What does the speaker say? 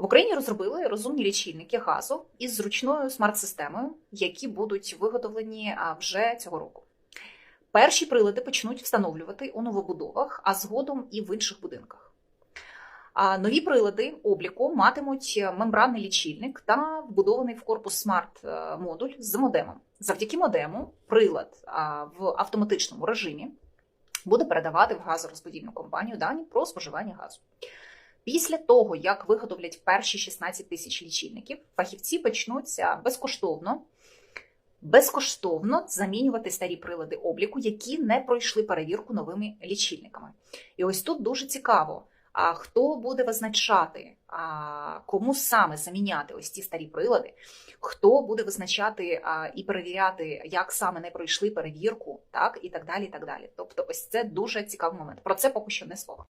В Україні розробили розумні лічильники газу із зручною смарт-системою, які будуть виготовлені вже цього року. Перші прилади почнуть встановлювати у новобудовах, а згодом і в інших будинках. Нові прилади обліку матимуть мембранний лічильник та вбудований в корпус смарт-модуль з модемом. Завдяки модему прилад в автоматичному режимі буде передавати в газорозподільну компанію дані про споживання газу. Після того, як виготовлять перші 16 тисяч лічильників, фахівці почнуться безкоштовно, безкоштовно замінювати старі прилади обліку, які не пройшли перевірку новими лічильниками. І ось тут дуже цікаво. А хто буде визначати, а, кому саме заміняти ось ці старі прилади? Хто буде визначати а, і перевіряти, як саме не пройшли перевірку, так і так далі. і так далі. Тобто, ось це дуже цікавий момент. Про це поки що не слово.